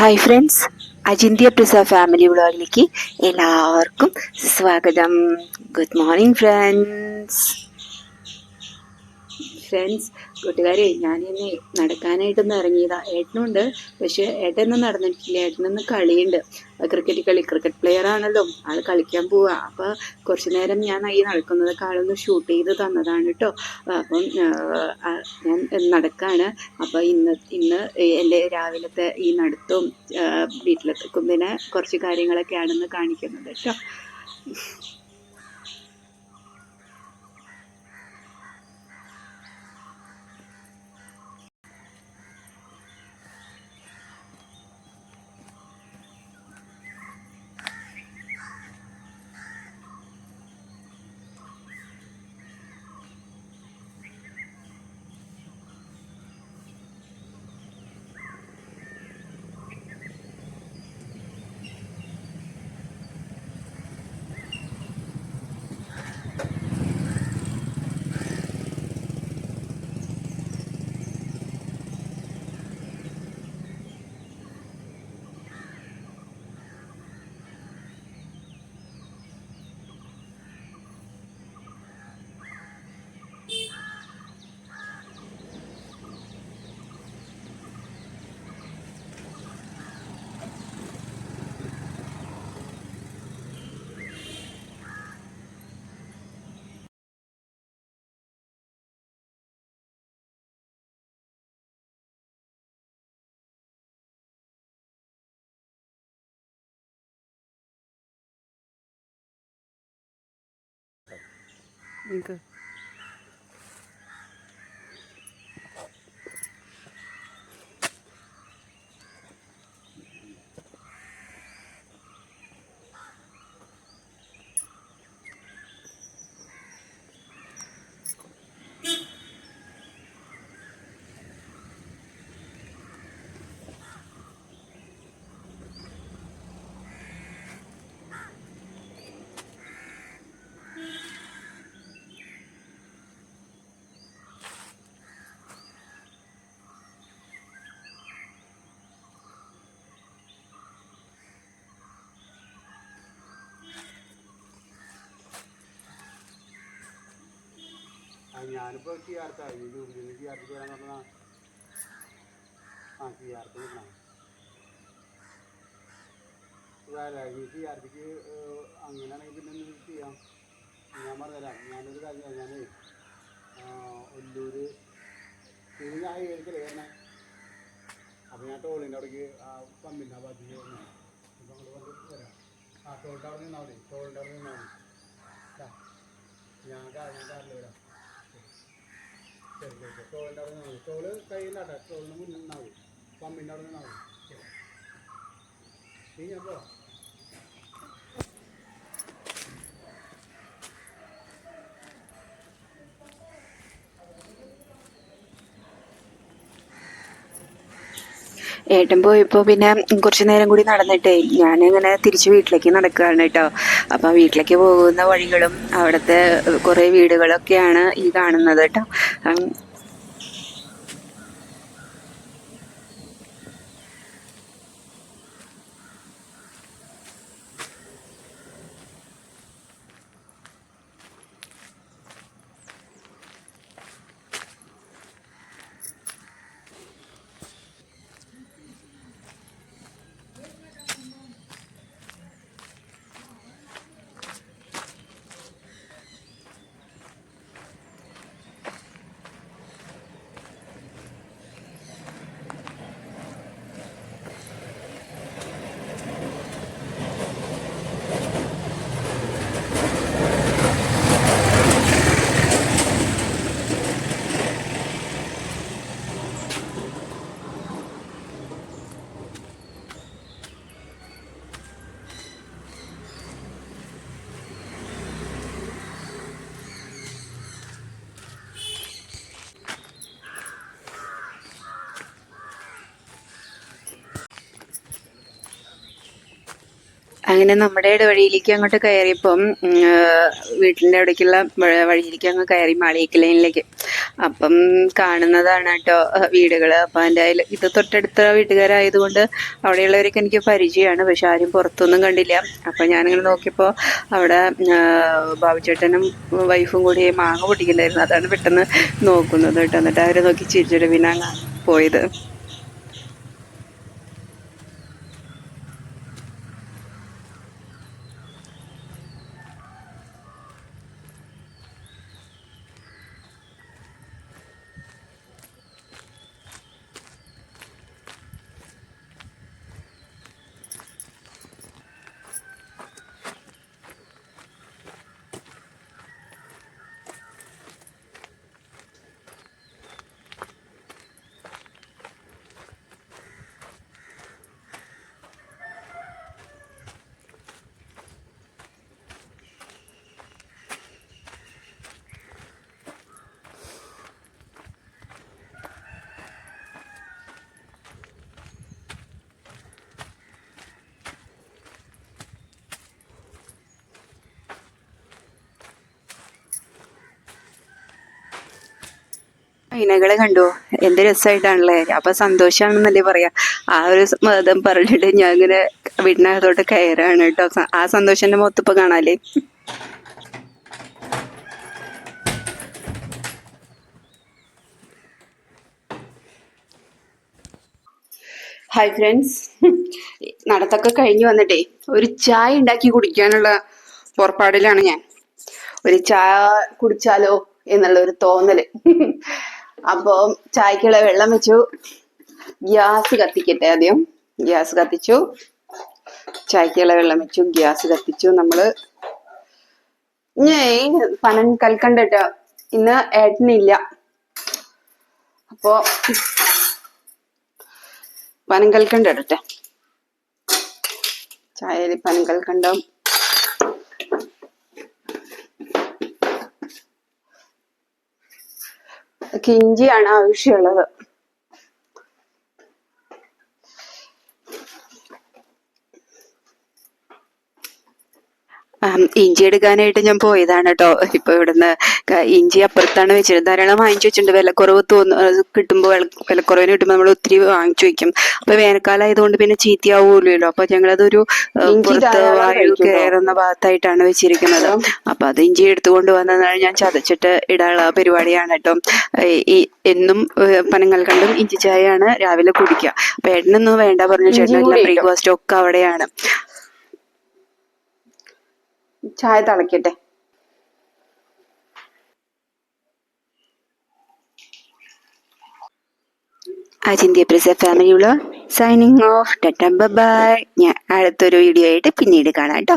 Hi friends അജിന്ത്യ പ്രിസ family വ്ളോഗിലേക്ക് എല്ലാവർക്കും സ്വാഗതം. ഗുഡ് മോർണിംഗ് ഫ്രണ്ട്സ് ഫ്രണ്ട്സ് കൂട്ടുകാരെ ഞാനിന്ന് നടക്കാനായിട്ടൊന്ന് ഇറങ്ങിയതാ. ഏട്ടനുണ്ട് പക്ഷെ ഏട്ടനൊന്നും നടന്നിട്ടില്ല. ഏട്ടനൊന്ന് കളിയുണ്ട്. ക്രിക്കറ്റ് കളി. ക്രിക്കറ്റ് പ്ലെയർ ആണല്ലോ. ആൾ കളിക്കാൻ പോവുക അപ്പോൾ കുറച്ച് നേരം ഞാൻ ഈ നടക്കുന്നതൊക്കെ ആളൊന്ന് ഷൂട്ട് ചെയ്ത് തന്നതാണ് കേട്ടോ അപ്പം ഞാൻ നടക്കാണ്. അപ്പോൾ ഇന്ന് ഇന്ന് എന്റെ രാവിലത്തെ ഈ നടത്തും വീട്ടിലത്തെ കുമ്പിനെ കുറച്ച് കാര്യങ്ങളൊക്കെയാണെന്ന് കാണിക്കുന്നത് കേട്ടോ ആ ഞാനിപ്പോൾ ചെയ്യാർത്ത ഈ ജൂബിലിന് ചെയ്യാർത്ത് വരാൻ പറഞ്ഞാ ആ നിൽക്കണം അല്ല ഈ ചെയ്യാർത്തിക്ക് അങ്ങനെയാണെങ്കിൽ പിന്നെ എന്ത് ചെയ്യാം? ഞാൻ പറഞ്ഞുതരാം. ഞാനൊരു കാര്യം. ഞാനേ ഒല്ലൂര് ഇത് ഞാൻ ഏഴിക്കലേ അപ്പോൾ ഞാൻ ടോളിന്റെ അവിടേക്ക് പമ്പിന്റെ ഭാഗത്തേക്ക് അപ്പോൾ അങ്ങോട്ട് വന്നിട്ട് വരാം. ആ ടോളിന്റെ അവിടെ നിന്നാൽ മതി. ടോളിന്റെ അവിടെ നിന്നാൽ മതി. ഞാൻ ഞാൻ കാറിൽ വരാം. ശരി ശരി. മുന്നിൽ നിന്നാവും പമ്പിന്റെ അവിടെ നിന്നാവും മതി. ശരി. നീ ഞാൻ ഏട്ടൻ പോയപ്പോൾ പിന്നെ കുറച്ച് നേരം കൂടി നടന്നിട്ടേ ഞാനിങ്ങനെ തിരിച്ച് വീട്ടിലേക്ക് നടക്കുകയാണ് കേട്ടോ. അപ്പോൾ വീട്ടിലേക്ക് പോകുന്ന വഴികളും അവിടുത്തെ കുറേ വീടുകളൊക്കെയാണ് ഈ കാണുന്നത് കേട്ടോ. അങ്ങനെ നമ്മുടെ ഇടവഴിയിലേക്ക് അങ്ങോട്ട് കയറിയപ്പം വീട്ടിന്റെ അവിടേക്കുള്ള വഴിയിലേക്ക് അങ്ങ് കയറി മാളിയേക്ക് ലൈനിലേക്ക്. അപ്പം കാണുന്നതാണ് കേട്ടോ വീടുകൾ അപ്പം എന്റെ അതിൽ ഇത് തൊട്ടടുത്ത വീട്ടുകാരായതുകൊണ്ട് അവിടെയുള്ളവരൊക്കെ എനിക്ക് പരിചയമാണ്. പക്ഷെ ആരും പുറത്തൊന്നും കണ്ടില്ല. അപ്പം ഞാനിങ്ങനെ നോക്കിയപ്പോൾ അവിടെ ബാബുചേട്ടനും വൈഫും കൂടി മാങ്ങ പൊട്ടിക്കുന്നുണ്ടായിരുന്നു. അതാണ് പെട്ടെന്ന് നോക്കുന്നത് കേട്ടോ. എന്നിട്ട് അവരെ നോക്കി ചിരിച്ചിട്ട് പിന്നെ അങ്ങ് പോയത്. ഇനകളെ കണ്ടു. എന്ത് രസമായിട്ടാണല്ലേ അപ്പൊ സന്തോഷാണെന്നല്ലേ പറയാ. ആ ഒരു മതം പറഞ്ഞിട്ട് ഞാൻ ഇങ്ങനെ വീടിനകത്തോട്ട് കയറാണ് കേട്ടോ. ആ സന്തോഷം എന്റെ മൊത്തം ഇപ്പൊ കാണാല്ലേ? ഹായ് ഫ്രണ്ട്സ് നടത്തൊക്കെ കഴിഞ്ഞു വന്നിട്ടേ ഒരു ചായ ഉണ്ടാക്കി കുടിക്കാനുള്ള പുറപ്പാടിലാണ് ഞാൻ. ഒരു ചായ കുടിച്ചാലോ എന്നുള്ള ഒരു തോന്നൽ. അപ്പോ ചായക്കുള്ള വെള്ളം വെച്ചു. ഗ്യാസ് കത്തിക്കട്ടെ ആദ്യം. ഗ്യാസ് കത്തിച്ചു. ചായക്കുള്ള വെള്ളം വെച്ചു. ഗ്യാസ് കത്തിച്ചു. നമ്മൾ ഞാൻ പനൻ കൽക്കണ്ടട്ടോ ഇന്ന് ഏട്ടനില്ല അപ്പോ പനം കൽക്കണ്ട ഇടട്ടെ. ചായയിൽ പനം ഒക്കെ ആവശ്യമുള്ളത്. ഇഞ്ചി എടുക്കാനായിട്ട് ഞാൻ പോയതാണ് കേട്ടോ ഇപ്പൊ ഇവിടുന്ന് ഇഞ്ചി അപ്പുറത്താണ് വെച്ചിരുന്നത്. ധാരാളം വാങ്ങിച്ചു വെച്ചിട്ടുണ്ട്. വിലക്കുറവ് തോന്നു കിട്ടുമ്പോൾ വിലക്കുറവിന് കിട്ടുമ്പോൾ നമ്മൾ ഒത്തിരി വാങ്ങിച്ചു വെക്കും. അപ്പൊ വേനൽക്കാലം ആയതുകൊണ്ട് പിന്നെ ചീത്തയാവൂലല്ലോ അപ്പൊ ഞങ്ങളതൊരു പുറത്ത് വായു കയറുന്ന ഭാഗത്തായിട്ടാണ് വെച്ചിരിക്കുന്നത്. അപ്പൊ അത് ഇഞ്ചി എടുത്തുകൊണ്ട് വന്നതാണ് ഞാൻ ചതച്ചിട്ട് ഇടാനുള്ള പരിപാടിയാണ് കേട്ടോ ഈ എന്നും പനങ്ങൽ പനങ്ങൾ കണ്ടും ഇഞ്ചി ചായയാണ് രാവിലെ കുടിക്കുക. അപ്പൊ ഏട്ടനൊന്നും വേണ്ട പറഞ്ഞു. ഇട്ടോ. ബ്രേക്ക്ഫാസ്റ്റ് ഒക്കെ അവിടെയാണ്. ചായ തിളക്കട്ടെ. അജിന്ത്യ പ്രസ ഫാമിലി ഉള്ള സൈനിങ് ഓഫ് ടട്ട ബൈ ഞാൻ അടുത്തൊരു വീഡിയോ ആയിട്ട് പിന്നീട് കാണാം കേട്ടോ